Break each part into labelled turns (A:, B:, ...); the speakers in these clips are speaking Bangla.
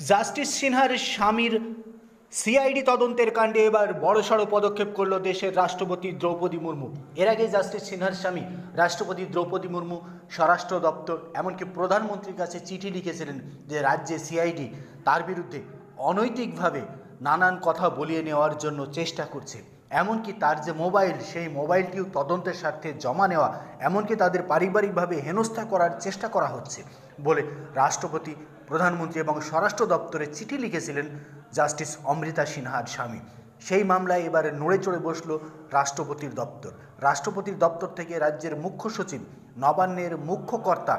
A: জাস্টিস সিনহার স্বামীর সিআইডি তদন্তের কাণ্ডে এবার বড়সড় পদক্ষেপ করল দেশের রাষ্ট্রপতি দ্রৌপদী মুর্মু। এর আগে জাস্টিস সিনহার স্বামী রাষ্ট্রপতি দ্রৌপদী মুর্মু স্বরাষ্ট্র দপ্তর, এমনকি প্রধানমন্ত্রীর কাছে চিঠি লিখেছিলেন যে রাজ্যে সিআইডি তার বিরুদ্ধে অনৈতিকভাবে নানান কথা বলিয়ে নেওয়ার জন্য চেষ্টা করছে। এমনকি তার যে মোবাইল, সেই মোবাইলটিও তদন্তের স্বার্থে জমা নেওয়া, এমনকি তাদের পারিবারিকভাবে হেনস্থা করার চেষ্টা করা হচ্ছে বলে রাষ্ট্রপতি, প্রধানমন্ত্রী এবং স্বরাষ্ট্র দপ্তরে চিঠি লিখেছিলেন জাস্টিস অমৃতা সিনহার স্বামী। সেই মামলায় এবারে নড়ে চড়ে বসল রাষ্ট্রপতির দপ্তর। রাষ্ট্রপতির দপ্তর থেকে রাজ্যের মুখ্য সচিব, নবান্নের মুখ্য কর্তা,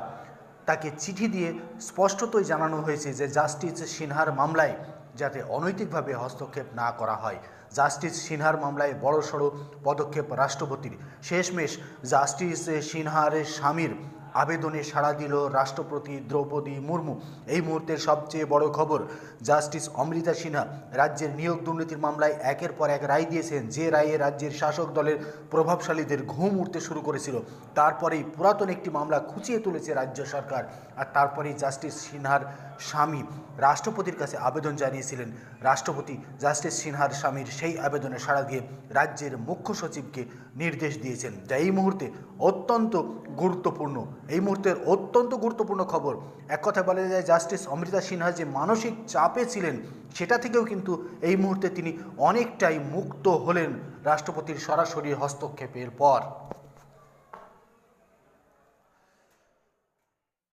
A: তাকে চিঠি দিয়ে স্পষ্টতই জানানো হয়েছে যে জাস্টিস সিনহার মামলায় যাতে অনৈতিকভাবে হস্তক্ষেপ না করা হয়। জাস্টিস সিনহার মামলায় বড়সড় পদক্ষেপ রাষ্ট্রপতির। শেষমেশ জাস্টিস সিনহার স্বামীর আবেদনে সাড়া দিল রাষ্ট্রপতি দ্রৌপদী মুর্মু। এই মুহূর্তের সবচেয়ে বড় খবর, জাস্টিস অমৃতা সিনহা রাজ্যের নিয়োগ দুর্নীতির মামলায় একের পর এক রায় দিয়েছেন। যে রায়ে রাজ্যের শাসক দলের প্রভাবশালীদের ঘুম উঠতে শুরু করেছিল, তারপরেই পুরাতন একটি মামলা খুঁচিয়ে তুলেছে রাজ্য সরকার আর তারপরেই জাস্টিস সিনহার স্বামী রাষ্ট্রপতির কাছে আবেদন জানিয়েছিলেন। রাষ্ট্রপতি জাস্টিস সিনহার স্বামীর সেই আবেদনে সাড়া দিয়ে রাজ্যের মুখ্য সচিবকে নির্দেশ দিয়েছেন। যা এই মুহূর্তে অত্যন্ত গুরুত্বপূর্ণ। এই মুহূর্তের অত্যন্ত গুরুত্বপূর্ণ খবর। এক কথা বলা যায়, জাস্টিস অমৃতা সিনহা যে মানসিক চাপে ছিলেন, সেটা থেকেও কিন্তু এই মুহূর্তে তিনি অনেকটাই মুক্ত হলেন রাষ্ট্রপতির সরাসরি হস্তক্ষেপের পর।